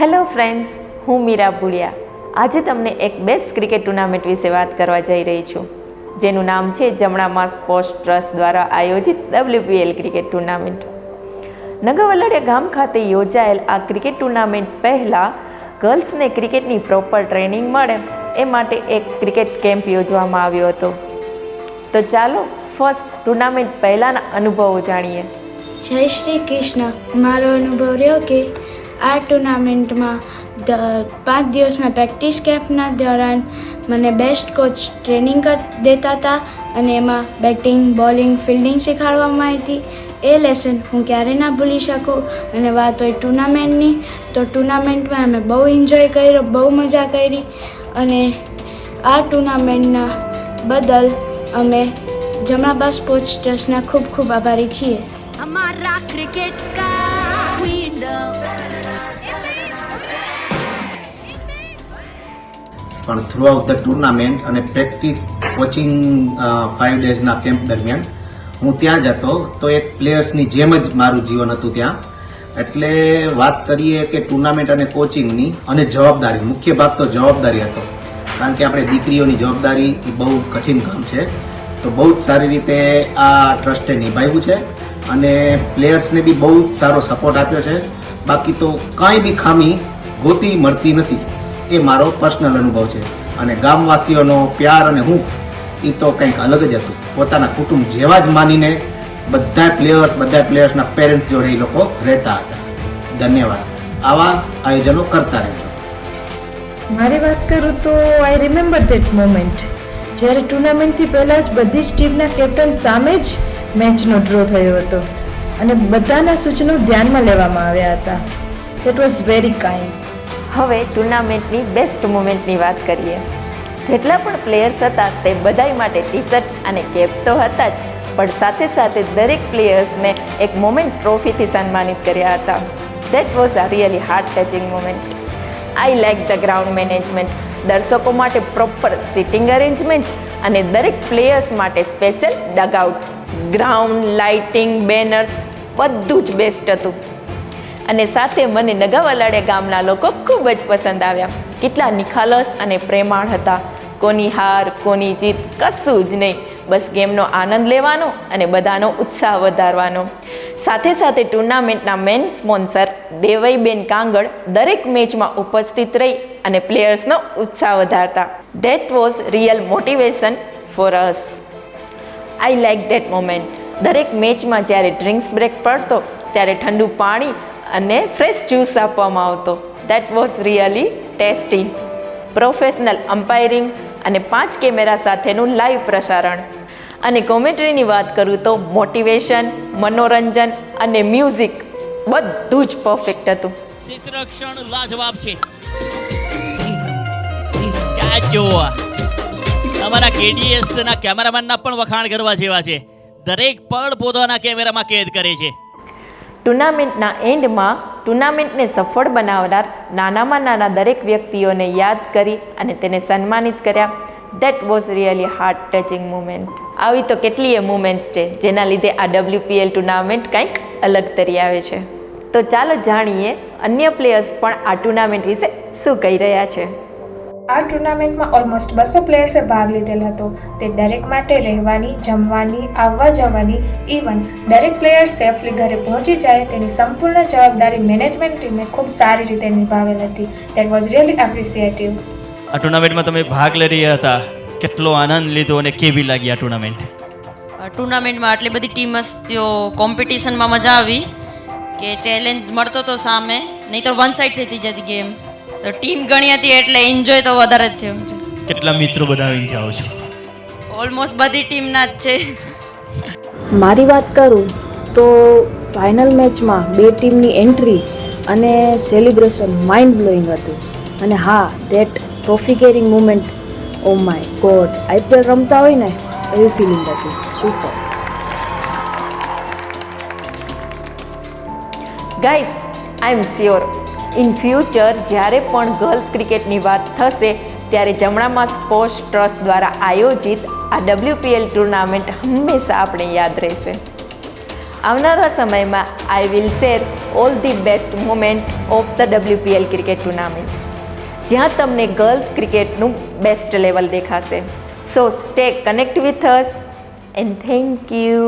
Hello friends, હું મીરા ભુડિયા આજે તમને એક બેસ્ટ ક્રિકેટ ટુર્નામેન્ટ વિશે વાત કરવા જઈ રહી છું. જેનું નામ છે જમણામાં સ્પોર્ટ્સ ટ્રસ્ટ દ્વારા આયોજિત ડબલ્યુપીએલ ક્રિકેટ ટુર્નામેન્ટ. નગવલડિયા ગામ ખાતે યોજાયેલ આ ક્રિકેટ ટુર્નામેન્ટ પહેલાં ગર્લ્સને ક્રિકેટની પ્રોપર ટ્રેનિંગ મળે એ માટે એક ક્રિકેટ કેમ્પ યોજવામાં આવ્યો હતો. તો ચાલો ફર્સ્ટ ટુર્નામેન્ટ પહેલાંના અનુભવો જાણીએ. જય શ્રી કૃષ્ણ. મારો અનુભવ રહ્યો કે આ ટુર્નામેન્ટમાં પાંચ દિવસના પ્રેક્ટિસ કેમ્પના દોરાન મને બેસ્ટ કોચ ટ્રેનિંગ દેતા હતા અને એમાં બેટિંગ, બોલિંગ, ફિલ્ડિંગ શીખવાડવામાં આવી હતી એ લેસન હું ક્યારેય ના ભૂલી શકું? અને વાત હોય ટુર્નામેન્ટની, તો ટુર્નામેન્ટમાં અમે બહુ એન્જોય કર્યો, બહુ મજા કરી. અને આ ટુર્નામેન્ટના બદલ અમે જમણાબા સ્પોર્ટ્સ ટ્રસ્ટના ખૂબ ખૂબ આભારી છીએ. અમારા ક્રિકેટ પણ થ્રુ આઉટ ધ ટુર્નામેન્ટ અને પ્રેક્ટિસ કોચિંગ ફાઇવ ડેઝના કેમ્પ દરમિયાન હું ત્યાં જ હતો. તો એક પ્લેયર્સની જેમ જ મારું જીવન હતું ત્યાં. એટલે વાત કરીએ કે ટુર્નામેન્ટ અને કોચિંગની અને જવાબદારી. મુખ્ય ભાગ તો જવાબદારી હતો. કારણ કે આપણે દીકરીઓની જવાબદારી એ બહુ કઠિન કામ છે. તો બહુ જ સારી રીતે આ ટ્રસ્ટે નિભાવ્યું છે અને પ્લેયર્સને બી બહુ જ સારો સપોર્ટ આપ્યો છે. બાકી તો કાંઈ બી ખામી ગોતી મળતી નથી. એ મારો પર્સનલ અનુભવ છે. અને ગામવાસીઓનો પ્યાર અને હું એ તો કંઈક અલગ જ હતું. પોતાના કુટુંબ જેવા જ માનીને બધા પ્લેયર્સ બધા પ્લેયર્સના પેરેન્ટ્સ જોડે એ લોકો રહેતા હતા. ધન્યવાદ. આવા આયોજનો કરતા રહેજો. મારી વાત કરું તો આઈ રિમેમ્બર ધેટ મોમેન્ટ જ્યારે ટુર્નામેન્ટથી પહેલાં જ બધી જ ટીમના કેપ્ટન સામે જ મેચનો ડ્રો થયો હતો. અને બધાના સૂચનો ધ્યાનમાં લેવામાં આવ્યા હતા. ઇટ વોઝ વેરી કાઇન્ડ હવે ટુર્નામેન્ટની બેસ્ટ મુમેન્ટની વાત કરીએ. જેટલા પણ પ્લેયર્સ હતા તે બધાય માટે ટી શર્ટ અને કેપ તો હતા જ, પણ સાથે સાથે દરેક પ્લેયર્સને એક મોમેન્ટ ટ્રોફીથી સન્માનિત કર્યા હતા. That was a really heart touching moment I like the ground management દર્શકો માટે પ્રોપર સિટિંગ અરેન્જમેન્ટ્સ અને દરેક પ્લેયર્સ માટે special dugouts ground lighting banners બધું જ બેસ્ટ હતું. અને સાથે મને નગાવલાડે ગામના લોકો ખૂબ જ પસંદ આવ્યા. કેટલા નિખાલસ અને પ્રેમાળ હતા. કોની હાર, કોની જીત કશું જ નહીં. બસ ગેમનો આનંદ લેવાનો અને બધાનો ઉત્સાહ વધારવાનો. સાથે સાથે ટુર્નામેન્ટના મેન સ્પોન્સર દેવઈબેન કાંગડ દરેક મેચમાં ઉપસ્થિત રહી અને પ્લેયર્સનો ઉત્સાહ વધારતા. That was real motivation for us I like that moment દરેક મેચમાં જ્યારે ડ્રિંક્સ બ્રેક પડતો, ત્યારે ઠંડુ પાણી અને ફ્રેશ જ્યુસ આપવામાં આવતો. That was really tasty professional umpiring અને પાંચ કેમેરા સાથેનું લાઈવ પ્રસારણ. અને કોમેન્ટ્રીની વાત કરું તો મોટિવેશન મનોરંજન અને મ્યુઝિક બધું જ પરફેક્ટ હતું. ચિત્રક્ષણ લાજવાબ છે. અમારા કેડીએસ ના કેમેરામેનના પણ વખાણ કરવા જેવા છે. દરેક પળ પોતાના કેમેરામાં કેદ કરે છે. ટુર્નામેન્ટના એન્ડમાં ટુર્નામેન્ટને સફળ બનાવનાર નાનામાં નાના દરેક વ્યક્તિઓને યાદ કરી અને તેને સન્માનિત કર્યા. That was really heart touching moment આવી તો કેટલીય મુમેન્ટ્સ છે જેના લીધે આ ડબલ્યુપીએલ ટુર્નામેન્ટ કંઈક અલગ તરી આવે છે. તો ચાલો જાણીએ અન્ય પ્લેયર્સ પણ આ ટુર્નામેન્ટ વિશે શું કહી રહ્યા છે. આ ટુર્નામેન્ટમાં ઓલમોસ્ટ બસો પ્લેયર્સે ભાગ લીધેલ હતો. તે દરેક માટે રહેવાની જમવાની આવવા જવાની ઇવન દરેક પ્લેયર સેફલી ઘરે પહોંચી જાય તેની સંપૂર્ણ જવાબદારી મેનેજમેન્ટ ટીમે ખૂબ સારી રીતે નિભાવેલ હતી. દેટ વોઝ રિયલી એપ્રિસિએટિવ આ ટુર્નામેન્ટમાં તમે ભાગ લઈ રહ્યા હતા. કેટલો આનંદ લીધો અને કેવી લાગી આ ટુર્નામેન્ટ? આ ટુર્નામેન્ટમાં આટલી બધી ટીમ હસ્તીઓ કોમ્પિટિશનમાં મજા આવી કે ચેલેન્જ મળતો તો સામે નહીં તો વન સાઈડ થતી જતી ગેમ તો ટીમ ઘણી હતી એટલે એન્જોય તો વધારે જ થયો છે. કેટલા મિત્રો બનાવીને જાઓ છો? ઓલમોસ્ટ બધી ટીમના જ છે. મારી વાત કરું તો ફાઇનલ મેચમાં બે ટીમની એન્ટ્રી અને સેલિબ્રેશન માઇન્ડ બ્લોઈંગ હતું. અને હા that trophy carrying moment oh my God IPL રમતા હોય ને એવી ફિલિંગ હતી. Super guys I am sure in future જ્યારે પણ ગર્લ્સ ક્રિકેટની વાત થશે, ત્યારે જમણામાં સ્પોર્ટ્સ ટ્રસ્ટ દ્વારા આયોજિત આ ડબલ્યુપીએલ ટુર્નામેન્ટ હંમેશા આપણે યાદ રહેશે. આવનારા સમયમાં I will share all the best moment of the WPL cricket tournament જ્યાં તમને ગર્લ્સ ક્રિકેટનું બેસ્ટ લેવલ દેખાશે. So stay connect with us and thank you